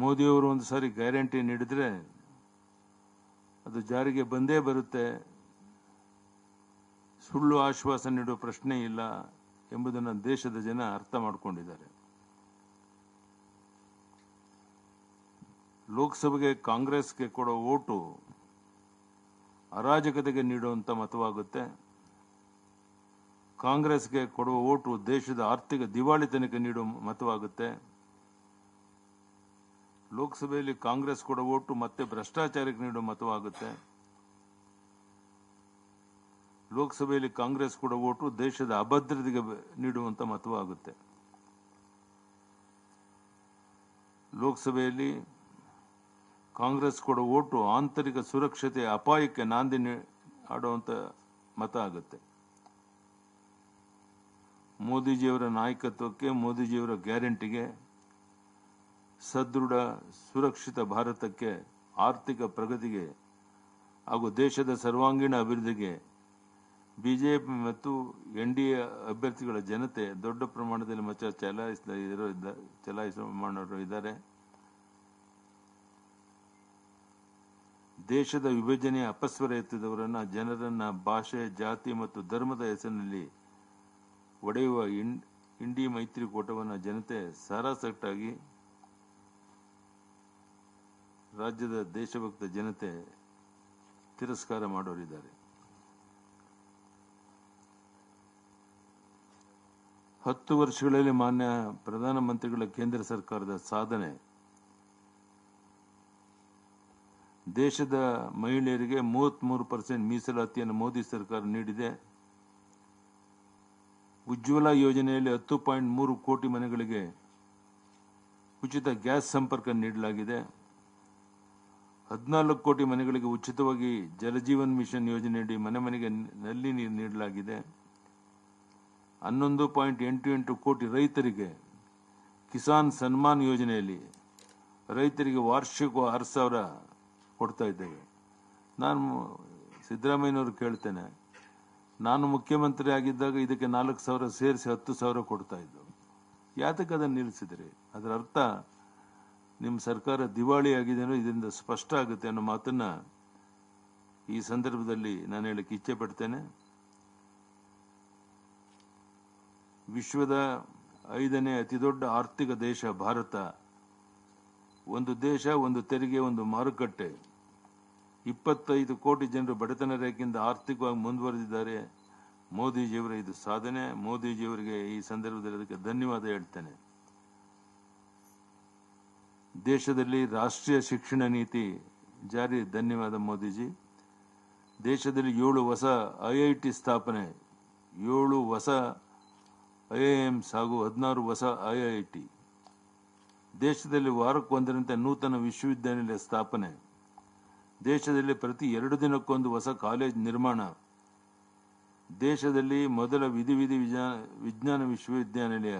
ಮೋದಿಯವರು ಒಂದು ಸಾರಿ ಗ್ಯಾರಂಟಿ ನೀಡಿದ್ರೆ ಅದು ಜಾರಿಗೆ ಬಂದೇ ಬರುತ್ತೆ. ಸುಳ್ಳು ಆಶ್ವಾಸ ನೀಡುವ ಪ್ರಶ್ನೆ ಇಲ್ಲ ಎಂಬುದನ್ನು ದೇಶದ ಜನ ಅರ್ಥ ಮಾಡಿಕೊಂಡಿದ್ದಾರೆ. ಲೋಕಸಭೆಗೆ ಕಾಂಗ್ರೆಸ್ಗೆ ಕೊಡೋ ಓಟು ಅರಾಜಕತೆಗೆ ನೀಡುವಂಥ ಮತವಾಗುತ್ತೆ. ಕಾಂಗ್ರೆಸ್ಗೆ ಕೊಡುವ ಓಟು ದೇಶದ ಆರ್ಥಿಕ ದಿವಾಳಿತನಕ್ಕೆ ನೀಡುವ ಮತವಾಗುತ್ತೆ. ಲೋಕಸಭೆಯಲ್ಲಿ ಕಾಂಗ್ರೆಸ್ ಕೂಡ ಓಟು, ಮತ್ತೆ ಭ್ರಷ್ಟಾಚಾರಕ್ಕೆ ನೀಡುವ ಮತವಾಗುತ್ತೆ. ಲೋಕಸಭೆಯಲ್ಲಿ ಕಾಂಗ್ರೆಸ್ ಕೂಡ ಓಟು, ದೇಶದ ಅಭದ್ರತೆಗೆ ನೀಡುವಂತ ಮತವಾಗುತ್ತೆ. ಲೋಕಸಭೆಯಲ್ಲಿ ಕಾಂಗ್ರೆಸ್ ಕೂಡ ಓಟು, ಆಂತರಿಕ ಸುರಕ್ಷತೆ ಅಪಾಯಕ್ಕೆ ನಾಂದಿ ಆಡುವಂತ ಮತ ಆಗುತ್ತೆ. ಮೋದಿಜಿಯವರ ನಾಯಕತ್ವಕ್ಕೆ, ಮೋದಿಜಿಯವರ ಗ್ಯಾರಂಟಿಗೆ ಸದೃಢ, ಸುರಕ್ಷಿತ ಭಾರತಕ್ಕೆ ಆರ್ಥಿಕ ಪ್ರಗತಿಗೆ ಹಾಗೂ ದೇಶದ ಸರ್ವಾಂಗೀಣ ಅಭಿವೃದ್ಧಿಗೆ ಬಿಜೆಪಿ ಮತ್ತು ಎನ್ ಡಿ ಅಭ್ಯರ್ಥಿಗಳ ಜನತೆ ದೊಡ್ಡ ಪ್ರಮಾಣದಲ್ಲಿ ಮತ ಚಲಾಯಿಸ ಚಲಾಯಿಸುವ ಮಾಡೋರು ಇದ್ದಾರೆ. ದೇಶದ ವಿಭಜನೆಯ ಅಪಸ್ವರ ಎತ್ತಿದವರನ್ನ ಜನರನ್ನ ಭಾಷೆ, ಜಾತಿ ಮತ್ತು ಧರ್ಮದ ಹೆಸರಿನಲ್ಲಿ ಒಡೆಯುವ ಇಂಡಿ ಮೈತ್ರಿಕೂಟವನ್ನ ಜನತೆ ಸಾರಾಸಟ್ಟಾಗಿ ರಾಜ್ಯದ ದೇಶಭಕ್ತ ಜನತೆ ತಿರಸ್ಕಾರ ಮಾಡೋರಿದ್ದಾರೆ. ಹತ್ತು ವರ್ಷಗಳಲ್ಲಿ ಮಾನ್ಯ ಪ್ರಧಾನಮಂತ್ರಿಗಳ ಕೇಂದ್ರ ಸರ್ಕಾರದ ಸಾಧನೆ, ದೇಶದ ಮಹಿಳೆಯರಿಗೆ ಮೂವತ್ಮೂರು ಪರ್ಸೆಂಟ್ ಮೀಸಲಾತಿಯನ್ನು ಮೋದಿ ಸರ್ಕಾರ ನೀಡಿದೆ. ಉಜ್ವಲ ಯೋಜನೆಯಲ್ಲಿ ಹತ್ತು ಪಾಯಿಂಟ್ ಮೂರು ಕೋಟಿ ಮನೆಗಳಿಗೆ ಉಚಿತ ಗ್ಯಾಸ್ ಸಂಪರ್ಕ ನೀಡಲಾಗಿದೆ. ಹದಿನಾಲ್ಕು ಕೋಟಿ ಮನೆಗಳಿಗೆ ಉಚಿತವಾಗಿ ಜಲಜೀವನ್ ಮಿಷನ್ ಯೋಜನೆಯಡಿ ಮನೆ ಮನೆಗೆ ನಲ್ಲಿ ನೀರು ನೀಡಲಾಗಿದೆ. ಹನ್ನೊಂದು ಪಾಯಿಂಟ್ ಎಂಟು ಎಂಟು ಕೋಟಿ ರೈತರಿಗೆ ಕಿಸಾನ್ ಸನ್ಮಾನ್ ಯೋಜನೆಯಲ್ಲಿ ರೈತರಿಗೆ ವಾರ್ಷಿಕ ಆರು ಸಾವಿರ ಕೊಡ್ತಾ ಇದ್ದೇವೆ. ನಾನು ಸಿದ್ದರಾಮಯ್ಯನವರು ಕೇಳ್ತೇನೆ, ನಾನು ಮುಖ್ಯಮಂತ್ರಿ ಆಗಿದ್ದಾಗ ಇದಕ್ಕೆ ನಾಲ್ಕು ಸಾವಿರ ಸೇರಿಸಿ ಹತ್ತು ಸಾವಿರ ಕೊಡ್ತಾ ಇದ್ದು, ಯಾತಕ್ಕೆ ಅದನ್ನು ನಿಲ್ಲಿಸಿದ್ರಿ? ಅದರ ಅರ್ಥ ನಿಮ್ಮ ಸರ್ಕಾರ ದಿವಾಳಿ ಆಗಿದೆ ಅನ್ನೋ ಇದರಿಂದ ಸ್ಪಷ್ಟ ಆಗುತ್ತೆ ಅನ್ನೋ ಮಾತನ್ನ ಈ ಸಂದರ್ಭದಲ್ಲಿ ನಾನು ಹೇಳಕ್ಕೆ ಇಚ್ಛೆ ಪಡ್ತೇನೆ. ವಿಶ್ವದ ಐದನೇ ಅತಿದೊಡ್ಡ ಆರ್ಥಿಕ ದೇಶ ಭಾರತ. ಒಂದು ದೇಶ, ಒಂದು ತೆರಿಗೆ, ಒಂದು ಮಾರುಕಟ್ಟೆ. ಇಪ್ಪತ್ತೈದು ಕೋಟಿ ಜನರು ಬಡತನ ರೇಖೆಯಿಂದ ಆರ್ಥಿಕವಾಗಿ ಮುಂದುವರೆದಿದ್ದಾರೆ. ಮೋದಿಜಿಯವರ ಇದು ಸಾಧನೆ. ಮೋದಿಜಿಯವರಿಗೆ ಈ ಸಂದರ್ಭದಲ್ಲಿ ಅದಕ್ಕೆ ಧನ್ಯವಾದ ಹೇಳ್ತೇನೆ. ದೇಶದಲ್ಲಿ ರಾಷ್ಟ್ರೀಯ ಶಿಕ್ಷಣ ನೀತಿ ಜಾರಿ. ಧನ್ಯವಾದ ಮೋದಿಜಿ. ದೇಶದಲ್ಲಿ ಏಳು ಹೊಸ ಐಐಟಿ ಸ್ಥಾಪನೆ, ಏಳು ಹೊಸ ಐ ಐ ಎಮ್ಸ್ ಹಾಗೂ ಹದಿನಾರು ಹೊಸ ಐಐಟಿ ದೇಶದಲ್ಲಿ ವಾರಕ್ಕೊಂದರಂತೆ ನೂತನ ವಿಶ್ವವಿದ್ಯಾನಿಲಯ ಸ್ಥಾಪನೆ. ದೇಶದಲ್ಲಿ ಪ್ರತಿ ಎರಡು ದಿನಕ್ಕೊಂದು ಹೊಸ ಕಾಲೇಜ್ ನಿರ್ಮಾಣ. ದೇಶದಲ್ಲಿ ಮೊದಲ ವಿಧಿ ವಿಧಿ ವಿಜ್ಞಾನ ವಿಜ್ಞಾನ ವಿಶ್ವವಿದ್ಯಾನಿಲಯ,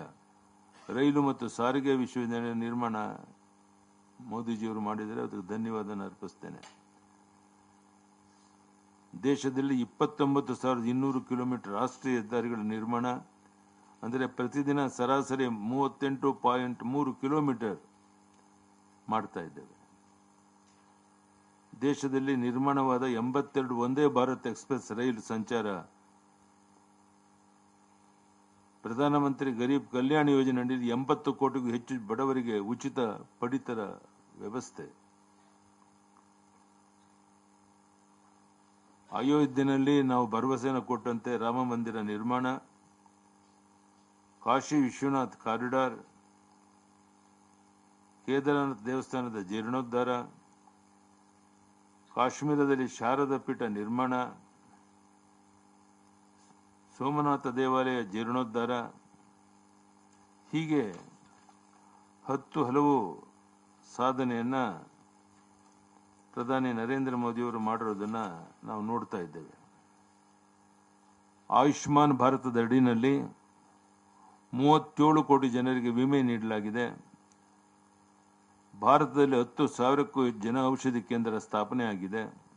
ರೈಲು ಮತ್ತು ಸಾರಿಗೆ ವಿಶ್ವವಿದ್ಯಾನಿಲಯ ನಿರ್ಮಾಣ. ಮೋದಿಜಿಯವರು ಮಾಡಿದರೆ ಅದಕ್ಕೆ ಧನ್ಯವಾದ ಅರ್ಪಿಸ್ತೇನೆ. ದೇಶದಲ್ಲಿ ಇಪ್ಪತ್ತೊಂಬತ್ತು ಸಾವಿರದ ಇನ್ನೂರು ಕಿಲೋಮೀಟರ್ ರಾಷ್ಟ್ರೀಯ ಹೆದ್ದಾರಿಗಳ ನಿರ್ಮಾಣ, ಅಂದರೆ ಪ್ರತಿದಿನ ಸರಾಸರಿ ಮೂವತ್ತೆಂಟು ಪಾಯಿಂಟ್ ಮೂರು ಕಿಲೋಮೀಟರ್ ಮಾಡ್ತಾ ಇದ್ದೇವೆ. ದೇಶದಲ್ಲಿ ನಿರ್ಮಾಣವಾದ ಎಂಬತ್ತೆರಡು ಒಂದೇ ಭಾರತ್ ಎಕ್ಸ್ಪ್ರೆಸ್ ರೈಲು ಸಂಚಾರ ಪ್ರಧಾನಮಂತ್ರಿ ಗರೀಬ್ ಕಲ್ಯಾಣ ಯೋಜನೆ ಅಡಿಯಲ್ಲಿ ಎಂಬತ್ತು ಕೋಟಿಗೂ ಹೆಚ್ಚು ಬಡವರಿಗೆ ಉಚಿತ ಪಡಿತರ ವ್ಯವಸ್ಥೆ. ಅಯೋಧ್ಯೆಯಲ್ಲಿ ನಾವು ಭರವಸೆಯನ್ನು ಕೊಟ್ಟಂತೆ ರಾಮ ಮಂದಿರ ನಿರ್ಮಾಣ, ಕಾಶಿ ವಿಶ್ವನಾಥ್ ಕಾರಿಡಾರ್, ಕೇದಾರನಾಥ ದೇವಸ್ಥಾನದ ಜೀರ್ಣೋದ್ಧಾರ, ಕಾಶ್ಮೀರದಲ್ಲಿ ಶಾರದಾ ಪೀಠ ನಿರ್ಮಾಣ ಸೋಮನಾಥ ದೇವಾಲಯ ಜೀರ್ಣೋದ್ಧಾರ. ಹೀಗೆ ಹತ್ತು ಹಲವು ಸಾಧನೆಯನ್ನು ಪ್ರಧಾನಿ ನರೇಂದ್ರ ಮೋದಿಯವರು ಮಾಡಿರೋದನ್ನು ನಾವು ನೋಡ್ತಾ ಇದ್ದೇವೆ. ಆಯುಷ್ಮಾನ್ ಭಾರತದ ಅಡಿನಲ್ಲಿ ಮೂವತ್ತೇಳು ಕೋಟಿ ಜನರಿಗೆ ವಿಮೆ ನೀಡಲಾಗಿದೆ. ಭಾರತದಲ್ಲಿ ಹತ್ತು ಸಾವಿರಕ್ಕೂ ಜನ ಔಷಧಿ ಕೇಂದ್ರ ಸ್ಥಾಪನೆ ಆಗಿದೆ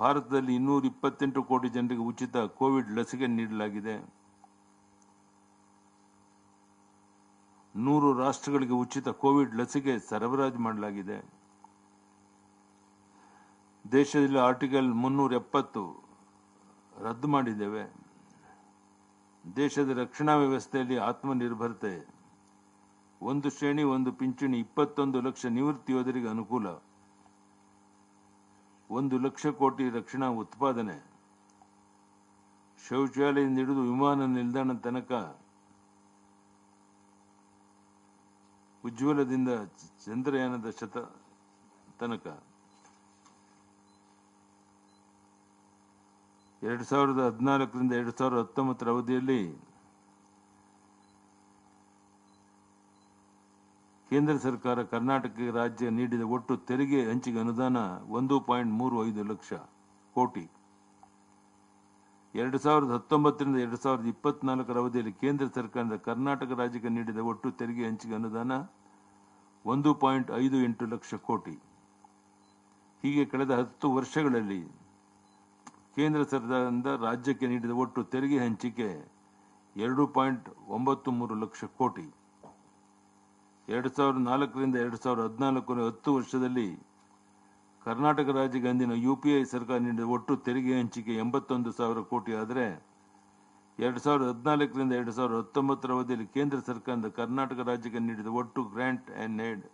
ಭಾರತದಲ್ಲಿ ಇನ್ನೂರ ಇಪ್ಪತ್ತೆಂಟು ಕೋಟಿ ಜನರಿಗೆ ಉಚಿತ ಕೋವಿಡ್ ಲಸಿಕೆ ನೀಡಲಾಗಿದೆ. ನೂರು ರಾಷ್ಟ್ರಗಳಿಗೆ ಉಚಿತ ಕೋವಿಡ್ ಲಸಿಕೆ ಸರಬರಾಜು ಮಾಡಲಾಗಿದೆ. ದೇಶದಲ್ಲಿ ಆರ್ಟಿಕಲ್ ಮುನ್ನೂರ ಎಪ್ಪತ್ತು ರದ್ದು ಮಾಡಿದ್ದೇವೆ. ದೇಶದ ರಕ್ಷಣಾ ವ್ಯವಸ್ಥೆಯಲ್ಲಿ ಆತ್ಮನಿರ್ಭರತೆ. ಒಂದು ಶ್ರೇಣಿ, ಒಂದು ಪಿಂಚಣಿ, ಇಪ್ಪತ್ತೊಂದು ಲಕ್ಷ ನಿವೃತ್ತಿ ಯೋಧರಿಗೆ ಅನುಕೂಲ. ಒಂದು ಲಕ್ಷ ಕೋಟಿ ರಕ್ಷಣಾ ಉತ್ಪಾದನೆ. ಶೌಚಾಲಯದಿಂದ ಹಿಡಿದು ವಿಮಾನ ನಿಲ್ದಾಣ ತನಕ ಉಜ್ವಲದಿಂದ ಚಂದ್ರಯಾನದ ಶತ ತನಕ. ಎರಡು ಸಾವಿರದ ಹದಿನಾಲ್ಕರಿಂದ ಎರಡು ಸಾವಿರದ ಹತ್ತೊಂಬತ್ತರ ಅವಧಿಯಲ್ಲಿ ಕೇಂದ್ರ ಸರ್ಕಾರ ಕರ್ನಾಟಕ ರಾಜ್ಯ ನೀಡಿದ ಒಟ್ಟು ತೆರಿಗೆ ಹಂಚಿಕೆ ಅನುದಾನ ಒಂದು ಪಾಯಿಂಟ್ ಮೂರು ಐದು ಲಕ್ಷ ಕೋಟಿ. ಎರಡು ಸಾವಿರದ ಹತ್ತೊಂಬತ್ತರಿಂದ ಎರಡು ಸಾವಿರದ ಇಪ್ಪತ್ನಾಲ್ಕರ ಅವಧಿಯಲ್ಲಿ ಕೇಂದ್ರ ಸರ್ಕಾರದ ಕರ್ನಾಟಕ ರಾಜ್ಯಕ್ಕೆ ನೀಡಿದ ಒಟ್ಟು ತೆರಿಗೆ ಹಂಚಿಕೆ ಅನುದಾನ ಒಂದು ಪಾಯಿಂಟ್ ಐದು ಎಂಟು ಲಕ್ಷ ಕೋಟಿ. ಹೀಗೆ ಕಳೆದ ಹತ್ತು ವರ್ಷಗಳಲ್ಲಿ ಕೇಂದ್ರ ಸರ್ಕಾರದಿಂದ ರಾಜ್ಯಕ್ಕೆ ನೀಡಿದ ಒಟ್ಟು ತೆರಿಗೆ ಹಂಚಿಕೆ ಎರಡು ಪಾಯಿಂಟ್ ಒಂಬತ್ತು ಮೂರು ಲಕ್ಷ ಕೋಟಿ. ಎರಡು ಸಾವಿರದ ನಾಲ್ಕರಿಂದ ಎರಡು ಸಾವಿರದ ಹದಿನಾಲ್ಕನೇ ಹತ್ತು ವರ್ಷದಲ್ಲಿ ಕರ್ನಾಟಕ ರಾಜ್ಯಕ್ಕೆ ಅಂದಿನ ಐ ಸರ್ಕಾರ ನೀಡಿದ ಒಟ್ಟು ತೆರಿಗೆ ಹಂಚಿಕೆ ಎಂಬತ್ತೊಂದು ಸಾವಿರ ಕೋಟಿ. ಆದರೆ ಎರಡು ಸಾವಿರದ ಹದಿನಾಲ್ಕರಿಂದ ಎರಡು ಸಾವಿರದ ಹತ್ತೊಂಬತ್ತರ ಅವಧಿಯಲ್ಲಿ ಕೇಂದ್ರ ಸರ್ಕಾರದ ಕರ್ನಾಟಕ ರಾಜ್ಯಕ್ಕೆ ನೀಡಿದ ಒಟ್ಟು ಗ್ರ್ಯಾಂಟ್ ಆ್ಯಂಡ್ ಏಡ್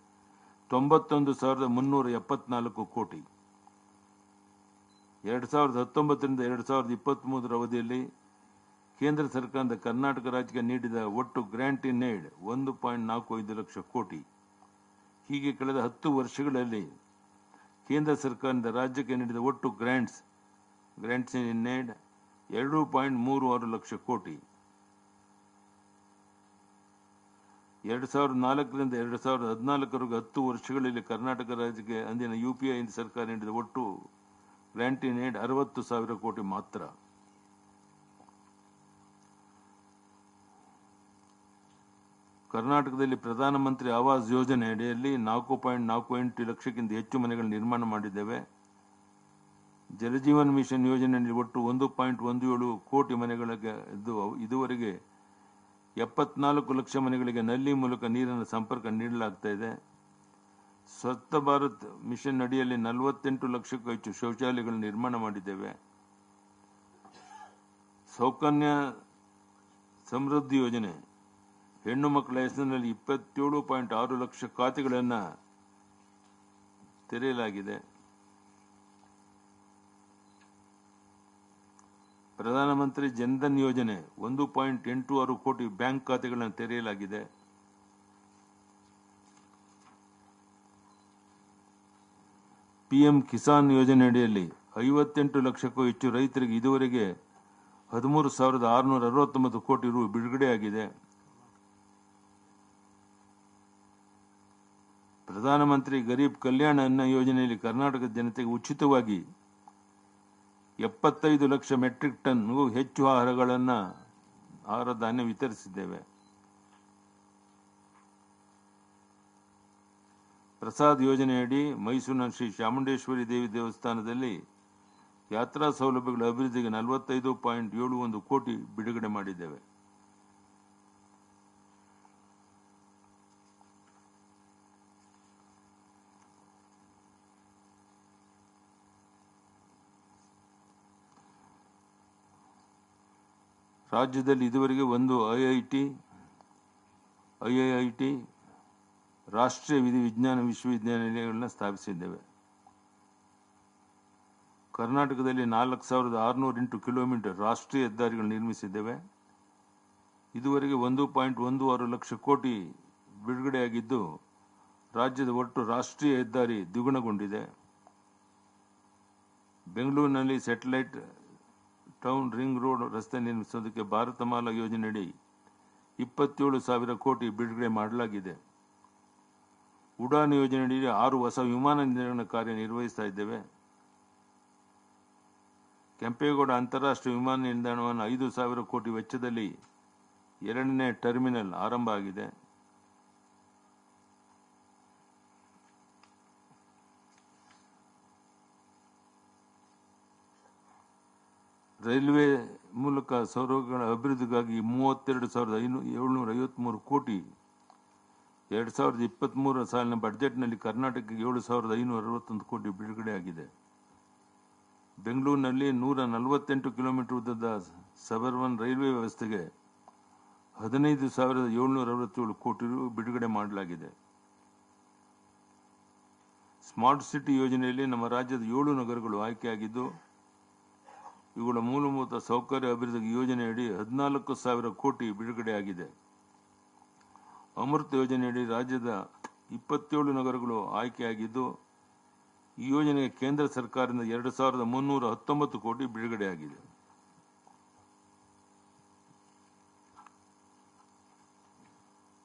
ತೊಂಬತ್ತೊಂದು ಸಾವಿರದ ಮುನ್ನೂರ ಎಪ್ಪತ್ನಾಲ್ಕು ಕೋಟಿ. ಎರಡು ಸಾವಿರದ ಹತ್ತೊಂಬತ್ತರಿಂದ ಎರಡು ಸಾವಿರದ ಇಪ್ಪತ್ತ್ಮೂರರ ಅವಧಿಯಲ್ಲಿ ಕೇಂದ್ರ ಸರ್ಕಾರದ ಕರ್ನಾಟಕ ರಾಜ್ಯಕ್ಕೆ ನೀಡಿದ ಒಟ್ಟು ಗ್ರ್ಯಾಂಟ್ ಇನ್ ಏಡ್ ಒಂದು ಪಾಯಿಂಟ್ ನಾಲ್ಕು ಐದು ಲಕ್ಷ ಕೋಟಿ. ಹೀಗೆ ಕಳೆದ ಹತ್ತು ವರ್ಷಗಳಲ್ಲಿ ಕೇಂದ್ರ ಸರ್ಕಾರದಿಂದ ರಾಜ್ಯಕ್ಕೆ ನೀಡಿದ ಒಟ್ಟು ಗ್ರ್ಯಾಂಟ್ಸ್ ಗ್ರ್ಯಾಂಟ್ಸ್ ಇನ್ ಏಡ್ ಎರಡು ಪಾಯಿಂಟ್ ಮೂರು ಆರು ಲಕ್ಷ ಕೋಟಿ. ಎರಡು ಸಾವಿರದ ನಾಲ್ಕರಿಂದ ಎರಡು ಸಾವಿರದ ಹದಿನಾಲ್ಕರವರೆಗೆ ಹತ್ತು ವರ್ಷಗಳಲ್ಲಿ ಕರ್ನಾಟಕ ರಾಜ್ಯಕ್ಕೆ ಅಂದಿನ ಯುಪಿಐ ಸರ್ಕಾರ ನೀಡಿದ ಒಟ್ಟು ಗ್ರ್ಯಾಂಟ್ ಇನ್ ಏಡ್ ಅರವತ್ತು ಸಾವಿರ ಕೋಟಿ ಮಾತ್ರ. ಕರ್ನಾಟಕದಲ್ಲಿ ಪ್ರಧಾನಮಂತ್ರಿ ಆವಾಸ್ ಯೋಜನೆ ಅಡಿಯಲ್ಲಿ ನಾಲ್ಕು ಪಾಯಿಂಟ್ ನಾಲ್ಕು ಎಂಟು ಲಕ್ಷಕ್ಕಿಂತ ಹೆಚ್ಚು ಮನೆಗಳನ್ನು ನಿರ್ಮಾಣ ಮಾಡಿದ್ದೇವೆ. ಜಲಜೀವನ್ ಮಿಷನ್ ಯೋಜನೆಯಲ್ಲಿ ಒಟ್ಟು ಒಂದು ಪಾಯಿಂಟ್ ಒಂದು ಏಳು ಕೋಟಿ ಮನೆಗಳಿಗೆ ಇದು ಇದುವರೆಗೆ ಎಪ್ಪತ್ನಾಲ್ಕು ಲಕ್ಷ ಮನೆಗಳಿಗೆ ನಲ್ಲಿ ಮೂಲಕ ನೀರಿನ ಸಂಪರ್ಕ ನೀಡಲಾಗ್ತಾ ಇದೆ. ಸ್ವಚ್ಛ ಭಾರತ್ ಮಿಷನ್ ಅಡಿಯಲ್ಲಿ ನಲವತ್ತೆಂಟು ಲಕ್ಷಕ್ಕೂ ಹೆಚ್ಚು ಶೌಚಾಲಯಗಳನ್ನು ನಿರ್ಮಾಣ ಮಾಡಿದ್ದೇವೆ. ಸೌಕನ್ಯ ಸಮೃದ್ಧಿ ಯೋಜನೆ ಹೆಣ್ಣು ಮಕ್ಕಳ ಹೆಸರಿನಲ್ಲಿ ಇಪ್ಪತ್ತೇಳು ಪಾಯಿಂಟ್ ಆರು ಲಕ್ಷ ಖಾತೆಗಳನ್ನು ತೆರೆಯಲಾಗಿದೆ. ಪ್ರಧಾನಮಂತ್ರಿ ಜನ್ಧನ್ ಯೋಜನೆ ಒಂದು ಪಾಯಿಂಟ್ ಎಂಟು ಆರು ಕೋಟಿ ಬ್ಯಾಂಕ್ ಖಾತೆಗಳನ್ನು ತೆರೆಯಲಾಗಿದೆ. ಪಿಎಂ ಕಿಸಾನ್ ಯೋಜನೆ ಅಡಿಯಲ್ಲಿ ಐವತ್ತೆಂಟು ಲಕ್ಷಕ್ಕೂ ಹೆಚ್ಚು ರೈತರಿಗೆ ಇದುವರೆಗೆ ಹದಿಮೂರು ಸಾವಿರದ ಆರುನೂರ ಅರವತ್ತೊಂಬತ್ತು ಕೋಟಿ ರು ಬಿಡುಗಡೆಯಾಗಿದೆ. ಪ್ರಧಾನಮಂತ್ರಿ ಗರೀಬ್ ಕಲ್ಯಾಣ ಅನ್ನ ಯೋಜನೆಯಲ್ಲಿ ಕರ್ನಾಟಕದ ಜನತೆಗೆ ಉಚಿತವಾಗಿ ಎಪ್ಪತ್ತೈದು ಲಕ್ಷ ಮೆಟ್ರಿಕ್ ಟನ್ಗೂ ಹೆಚ್ಚು ಆಹಾರಗಳನ್ನು ಆಹಾರ ಧಾನ್ಯ ವಿತರಿಸಿದ್ದೇವೆ. ಪ್ರಸಾದ್ ಯೋಜನೆಯಡಿ ಮೈಸೂರಿನ ಶ್ರೀ ಚಾಮುಂಡೇಶ್ವರಿ ದೇವಿ ದೇವಸ್ಥಾನದಲ್ಲಿ ಯಾತ್ರಾ ಸೌಲಭ್ಯಗಳ ಅಭಿವೃದ್ಧಿಗೆ ನಲವತ್ತೈದು ಪಾಯಿಂಟ್ ಏಳು ಒಂದು ಕೋಟಿ ಬಿಡುಗಡೆ ಮಾಡಿದ್ದೇವೆ. ರಾಜ್ಯದಲ್ಲಿ ಇದುವರೆಗೆ ಒಂದು I I T, I I I T ರಾಷ್ಟ್ರೀಯ ವಿಧಿ ವಿಜ್ಞಾನ ವಿಶ್ವವಿದ್ಯಾನಿಲಯಗಳನ್ನ ಸ್ಥಾಪಿಸಿದ್ದೇವೆ. ಕರ್ನಾಟಕದಲ್ಲಿ ನಾಲ್ಕು ಸಾವಿರದ ಆರುನೂರ ಎಂಟು ಕಿಲೋಮೀಟರ್ ರಾಷ್ಟ್ರೀಯ ಹೆದ್ದಾರಿಗಳು ನಿರ್ಮಿಸಿದ್ದೇವೆ. ಇದುವರೆಗೆ ಒಂದು ಪಾಯಿಂಟ್ ಒಂದು ಆರು ಲಕ್ಷ ಕೋಟಿ ಬಿಡುಗಡೆಯಾಗಿದ್ದು, ರಾಜ್ಯದ ಒಟ್ಟು ರಾಷ್ಟ್ರೀಯ ಹೆದ್ದಾರಿ ದ್ವಿಗುಣಗೊಂಡಿದೆ. ಬೆಂಗಳೂರಿನಲ್ಲಿ ಸ್ಯಾಟಲೈಟ್ ಟೌನ್ ರಿಂಗ್ ರೋಡ್ ರಸ್ತೆ ನಿರ್ಮಿಸೋದಕ್ಕೆ ಭಾರತಮಾಲಾ ಯೋಜನೆಯಡಿ ಇಪ್ಪತ್ತೇಳು ಸಾವಿರ ಕೋಟಿ ಬಿಡುಗಡೆ ಮಾಡಲಾಗಿದೆ. ಉಡಾನ್ ಯೋಜನೆಯಡಿ ಆರು ಹೊಸ ವಿಮಾನ ನಿಲ್ದಾಣ ಕಾರ್ಯ ನಿರ್ವಹಿಸ್ತಾ ಇದ್ದೇವೆ. ಕೆಂಪೇಗೌಡ ಅಂತಾರಾಷ್ಟ್ರೀಯ ವಿಮಾನ ನಿಲ್ದಾಣವನ್ನು ಐದು ಸಾವಿರ ಕೋಟಿ ವೆಚ್ಚದಲ್ಲಿ ಎರಡನೇ ಟರ್ಮಿನಲ್ ಆರಂಭ ಆಗಿದೆ. ರೈಲ್ವೆ ಮೂಲಕ ಸೌರಗಳ ಅಭಿವೃದ್ಧಿಗಾಗಿ ಮೂವತ್ತೆರಡು ಸಾವಿರದ ಐನೂ, ಏಳ್ನೂರ ಐವತ್ತ್ಮೂರು ಕೋಟಿ, ಎರಡು ಸಾವಿರದ ಇಪ್ಪತ್ತ್ಮೂರ ಸಾಲಿನ ಬಜೆಟ್ನಲ್ಲಿ ಕರ್ನಾಟಕಕ್ಕೆ ಏಳು ಸಾವಿರದ ಐನೂರ ಅರವತ್ತೊಂದು ಕೋಟಿ ಬಿಡುಗಡೆಯಾಗಿದೆ. ಬೆಂಗಳೂರಿನಲ್ಲಿ ನೂರ ನಲವತ್ತೆಂಟು ಕಿಲೋಮೀಟರ್ ಉದ್ದದ ಸಬರ್ವನ್ ರೈಲ್ವೆ ವ್ಯವಸ್ಥೆಗೆ ಹದಿನೈದು ಸಾವಿರದ ಏಳ್ನೂರ ಅರವತ್ತೇಳು ಕೋಟಿ ರು ಬಿಡುಗಡೆ ಮಾಡಲಾಗಿದೆ. ಸ್ಮಾರ್ಟ್ ಸಿಟಿ ಯೋಜನೆಯಲ್ಲಿ ನಮ್ಮ ರಾಜ್ಯದ ಏಳು ನಗರಗಳು ಆಯ್ಕೆಯಾಗಿದ್ದು ಇವುಗಳ ಮೂಲಭೂತ ಸೌಕರ್ಯ ಅಭಿವೃದ್ಧಿ ಯೋಜನೆಯಡಿ ಹದಿನಾಲ್ಕು ಸಾವಿರ ಕೋಟಿ ಬಿಡುಗಡೆಯಾಗಿದೆ. ಅಮೃತ ಯೋಜನೆಯಡಿ ರಾಜ್ಯದ ಇಪ್ಪತ್ತೇಳು ನಗರಗಳು ಆಯ್ಕೆಯಾಗಿದ್ದು, ಈ ಯೋಜನೆಗೆ ಕೇಂದ್ರ ಸರ್ಕಾರದಿಂದ ಎರಡು ಸಾವಿರದ ಮುನ್ನೂರ ಹತ್ತೊಂಬತ್ತು ಕೋಟಿ ಬಿಡುಗಡೆಯಾಗಿದೆ.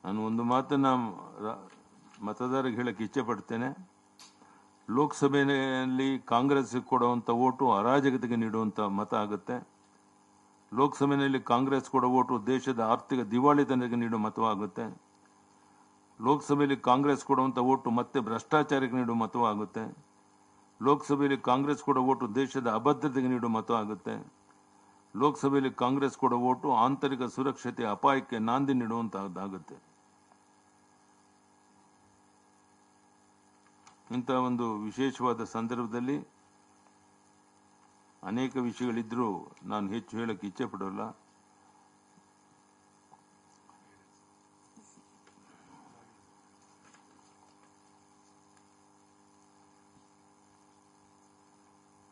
ನಾನು ಒಂದು ಮಾತನ್ನು ಮತದಾರರಿಗೆ ಹೇಳಕ್ಕೆ ಇಚ್ಛೆ ಪಡ್ತೇನೆ ಲೋಕಸಭೆಯಲ್ಲಿ ಕಾಂಗ್ರೆಸ್ ಕೊಡುವಂಥ ಓಟು ಅರಾಜಕತೆಗೆ ನೀಡುವಂಥ ಮತ ಆಗುತ್ತೆ. ಲೋಕಸಭೆಯಲ್ಲಿ ಕಾಂಗ್ರೆಸ್ ಕೊಡೋ ಓಟು ದೇಶದ ಆರ್ಥಿಕ ದಿವಾಳಿತನಕ್ಕೆ ನೀಡುವ ಮತವಾಗುತ್ತೆ. ಲೋಕಸಭೆಯಲ್ಲಿ ಕಾಂಗ್ರೆಸ್ ಕೊಡುವಂಥ ಓಟು ಮತ್ತೆ ಭ್ರಷ್ಟಾಚಾರಕ್ಕೆ ನೀಡುವ ಮತವಾಗುತ್ತೆ. ಲೋಕಸಭೆಯಲ್ಲಿ ಕಾಂಗ್ರೆಸ್ ಕೊಡೋ ಓಟು ದೇಶದ ಅಭದ್ರತೆಗೆ ನೀಡುವ ಮತವಾಗುತ್ತೆ. ಲೋಕಸಭೆಯಲ್ಲಿ ಕಾಂಗ್ರೆಸ್ ಕೊಡೋ ಓಟು ಆಂತರಿಕ ಸುರಕ್ಷತೆ, ಅಪಾಯಕ್ಕೆ ನಾಂದಿ ನೀಡುವಂತಹದ್ದಾಗುತ್ತೆ. ಇಂತಹ ಒಂದು ವಿಶೇಷವಾದ ಸಂದರ್ಭದಲ್ಲಿ ಅನೇಕ ವಿಷಯಗಳಿದ್ದರೂ ನಾನು ಹೆಚ್ಚು ಹೇಳಕ್ಕೆ ಇಚ್ಛೆ ಪಡೋಲ್ಲ.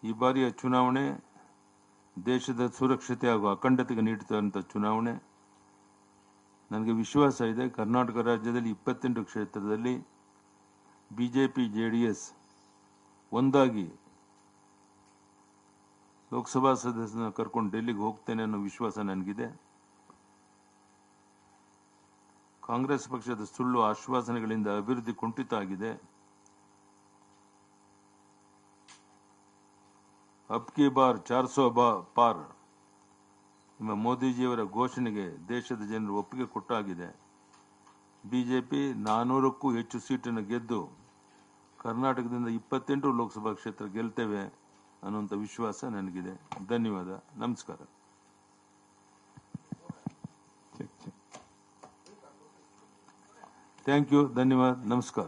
ಈ ಬಾರಿಯ ಚುನಾವಣೆ ದೇಶದ ಸುರಕ್ಷತೆ ಹಾಗೂ ಅಖಂಡತೆಗೆ ನೀಡುತ್ತಿರುವಂಥ ಚುನಾವಣೆ. ನನಗೆ ವಿಶ್ವಾಸ ಇದೆ, ಕರ್ನಾಟಕ ರಾಜ್ಯದಲ್ಲಿ ಇಪ್ಪತ್ತೆಂಟು ಕ್ಷೇತ್ರದಲ್ಲಿ ಬಿಜೆಪಿ, ಜೆಡಿಎಸ್ ಒಂದಾಗಿ ಲೋಕಸಭಾ ಸದಸ್ಯನ ಕರ್ಕೊಂಡು ಡೆಲ್ಲಿಗೆ ಹೋಗ್ತೇನೆ ಅನ್ನೋ ವಿಶ್ವಾಸ ನನಗಿದೆ. ಕಾಂಗ್ರೆಸ್ ಪಕ್ಷದ ಸುಳ್ಳು ಆಶ್ವಾಸನೆಗಳಿಂದ ಅಭಿವೃದ್ಧಿ ಕುಂಠಿತ ಆಗಿದೆ. ಅಬ್ ಕಿ ಬಾರ್, ಚಾರ್ ಸೋ ಬಾ ಪಾರ್ ನಿಮ್ಮ ಮೋದಿಜಿಯವರ ಘೋಷಣೆಗೆ ದೇಶದ ಜನರು ಒಪ್ಪಿಗೆ ಕೊಟ್ಟಾಗಿದೆ. ಬಿಜೆಪಿ ನಾನೂರಕ್ಕೂ ಹೆಚ್ಚು ಸೀಟನ್ನು ಗೆದ್ದು ಕರ್ನಾಟಕದಿಂದ ಇಪ್ಪತ್ತೆಂಟು ಲೋಕಸಭಾ ಕ್ಷೇತ್ರ ಗೆಲ್ತೇವೆ ಅನ್ನುವಂಥ ವಿಶ್ವಾಸ ನನಗಿದೆ. ಧನ್ಯವಾದ. ನಮಸ್ಕಾರ. ಥ್ಯಾಂಕ್ ಯು ಧನ್ಯವಾದ. ನಮಸ್ಕಾರ.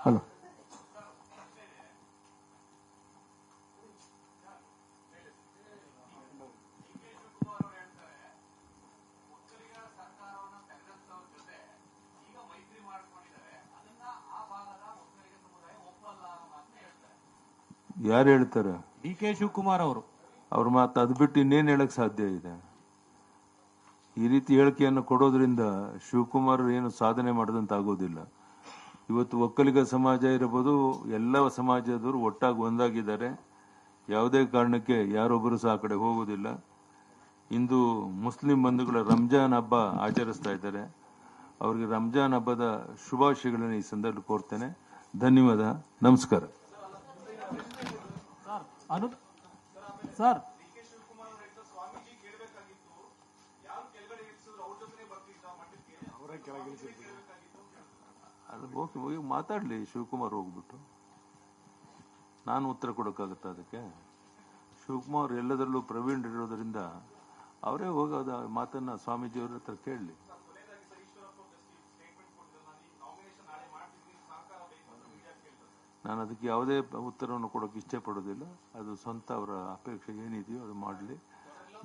ಹಲೋ ಯಾರು ಹೇಳ್ತಾರೆ? ಡಿ ಕೆ ಶಿವಕುಮಾರ್ ಅವರು. ಅವ್ರ ಮಾತು ಅದು ಬಿಟ್ಟು ಇನ್ನೇನು ಹೇಳಕ್ ಸಾಧ್ಯ ಇದೆ? ಈ ರೀತಿ ಹೇಳಿಕೆಯನ್ನು ಕೊಡೋದ್ರಿಂದ ಶಿವಕುಮಾರ್ ಏನು ಸಾಧನೆ ಮಾಡಿದಂತ ಆಗೋದಿಲ್ಲ. ಇವತ್ತು ಒಕ್ಕಲಿಗ ಸಮಾಜ ಇರಬಹುದು ಎಲ್ಲ ಸಮಾಜದವರು ಒಟ್ಟಾಗಿ ಒಂದಾಗಿದ್ದಾರೆ. ಯಾವುದೇ ಕಾರಣಕ್ಕೆ ಯಾರೊಬ್ಬರು ಸಹ ಆ ಕಡೆ ಹೋಗೋದಿಲ್ಲ. ಇಂದು ಮುಸ್ಲಿಂ ಬಂಧುಗಳ ರಂಜಾನ್ ಹಬ್ಬ ಆಚರಿಸ್ತಾ ಇದ್ದಾರೆ. ಅವರಿಗೆ ರಂಜಾನ್ ಹಬ್ಬದ ಶುಭಾಶಯಗಳನ್ನು ಈ ಸಂದರ್ಭ ಕೋರ್ತೇನೆ. ಧನ್ಯವಾದ. ನಮಸ್ಕಾರ. ಅನು ಸರ್. ಅದು ಹೋಗಿ ಹೋಗಿ ಮಾತಾಡಲಿ, ಶಿವಕುಮಾರ್ ಹೋಗ್ಬಿಟ್ಟು. ನಾನು ಉತ್ತರ ಕೊಡೋಕ್ಕಾಗುತ್ತಾ ಅದಕ್ಕೆ? ಶಿವಕುಮಾರ್ ಎಲ್ಲದರಲ್ಲೂ ಪ್ರವೀಣ್ ಇರೋದರಿಂದ ಅವರೇ ಹೋಗೋದ ಮಾತನ್ನು ಸ್ವಾಮೀಜಿಯವ್ರ ಹತ್ರ ಕೇಳಲಿ. ನಾನು ಅದಕ್ಕೆ ಯಾವುದೇ ಉತ್ತರವನ್ನು ಕೊಡೋಕೆ ಇಷ್ಟಪಡೋದಿಲ್ಲ ಅದು ಸ್ವಂತ ಅವರ ಅಪೇಕ್ಷೆ ಏನಿದೆಯೋ ಅದು ಮಾಡಲಿ.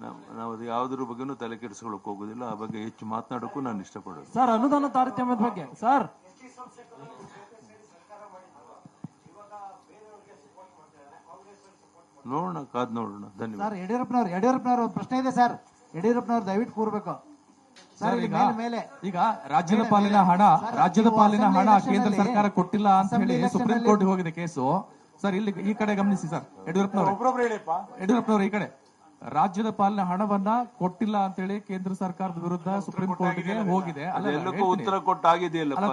ನಾವು ನಾವು ಅದು ಯಾವುದ್ರ ಬಗ್ಗೆನೂ ತಲೆ ಕೆಡಿಸ್ಕೊಳ್ಳೋಕೆ ಹೋಗೋದಿಲ್ಲ ಆ ಬಗ್ಗೆ ಹೆಚ್ಚು ಮಾತನಾಡೋಕ್ಕೂ ನಾನು ಇಷ್ಟಪಡೋದು ಸರ್ ಅನುದಾನ ತಾರತಮ್ಯದ ಬಗ್ಗೆ. ಸರ್. ನೋಡೋಣ ಕಾದ್ ನೋಡೋಣ. ಧನ್ಯವಾದ. ಸರ್ ಯಡಿಯೂರಪ್ಪನವ್ರು ಯಡಿಯೂರಪ್ಪನವ್ರ ಪ್ರಶ್ನೆ ಇದೆ ಸರ್. ಯಡಿಯೂರಪ್ಪನವ್ರು ದಯವಿಟ್ಟು ಕೂರ್ಬೇಕು. ಸರ್ ಇಲ್ಲಿ ಈಗ ಮೇಲೆ ಮೇಲೆ. ಈಗ ರಾಜ್ಯದ ಪಾಲಿನ ಹಣ ರಾಜ್ಯದ ಪಾಲಿನ ಹಣ ಕೇಂದ್ರ ಸರ್ಕಾರ ಕೊಟ್ಟಿಲ್ಲ ಅಂತ ಹೇಳಿ ಸುಪ್ರೀಂ ಕೋರ್ಟ್ ಹೋಗಿದೆ ಕೇಸು. ಸರ್ ಇಲ್ಲಿ ಈ ಕಡೆ ಗಮನಿಸಿ ಸರ್ ಯಡಿಯೂರಪ್ಪನವರು. ಯಡಿಯೂರಪ್ಪನವರು ಈ ಕಡೆ. ರಾಜ್ಯದ ಪಾಲಿನ ಹಣವನ್ನ ಕೊಟ್ಟಿಲ್ಲ ಅಂತ ಹೇಳಿ ಕೇಂದ್ರ ಸರ್ಕಾರದ ವಿರುದ್ಧ ಸುಪ್ರೀಂ ಕೋರ್ಟ್ಗೆ ಹೋಗಿದೆ. ಅಲ್ಲ, ಅಲ್ಲ, ಎಲ್ಲಕ್ಕೂ ಉತ್ತರ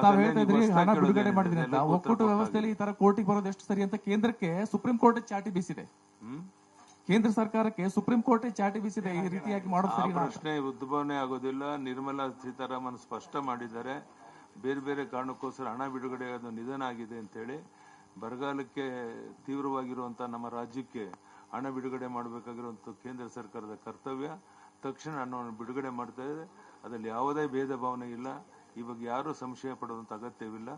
ತಾವ್ ಹೇಳ್ತಾ ಇದ್ರಿ ಹಣ? ಬಿಡುಗಡೆ ಮಾಡಿದ್ರಿ ಅಂತ. ಒಕ್ಕೂಟ. ವ್ಯವಸ್ಥೆಯಲ್ಲಿ ಈ ತರ ಕೋರ್ಟಿಗೆ ಬರೋದು ಎಷ್ಟು ಸರಿ ಅಂತ ಕೇಂದ್ರಕ್ಕೆ ಸುಪ್ರೀಂ ಕೋರ್ಟ್ ಚಾಟಿ ಬೀಸಿದೆ? ಕೇಂದ್ರ ಸರ್ಕಾರಕ್ಕೆ ಸುಪ್ರೀಂ ಕೋರ್ಟ್ ಚಾಟಿ ಬೀಸಿದೆ ಈ ರೀತಿಯಾಗಿ ಮಾಡೋದು ಪ್ರಶ್ನೆ ಉದ್ಭವನೆ ಆಗೋದಿಲ್ಲ. ನಿರ್ಮಲಾ ಸೀತಾರಾಮನ್ ಸ್ಪಷ್ಟ ಮಾಡಿದ್ದಾರೆ. ಬೇರೆ ಬೇರೆ ಕಾರಣಕ್ಕೋಸ್ಕರ ಹಣ ಬಿಡುಗಡೆ ಅದು ನಿಧನ ಆಗಿದೆ ಅಂತೇಳಿ ಬರಗಾಲಕ್ಕೆ ತೀವ್ರವಾಗಿರುವಂಥ ನಮ್ಮ ರಾಜ್ಯಕ್ಕೆ ಹಣ ಬಿಡುಗಡೆ ಮಾಡಬೇಕಾಗಿರುವಂಥ ಕೇಂದ್ರ ಸರ್ಕಾರದ ಕರ್ತವ್ಯ. ತಕ್ಷಣ ಹಣವನ್ನು ಬಿಡುಗಡೆ ಮಾಡ್ತಾ ಇದೆ. ಅದರಲ್ಲಿ ಯಾವುದೇ ಭೇದ ಭಾವನೆ ಇಲ್ಲ. ಈ ಬಗ್ಗೆ ಯಾರೂ ಸಂಶಯ ಪಡುವಂಥ ಅಗತ್ಯವಿಲ್ಲ.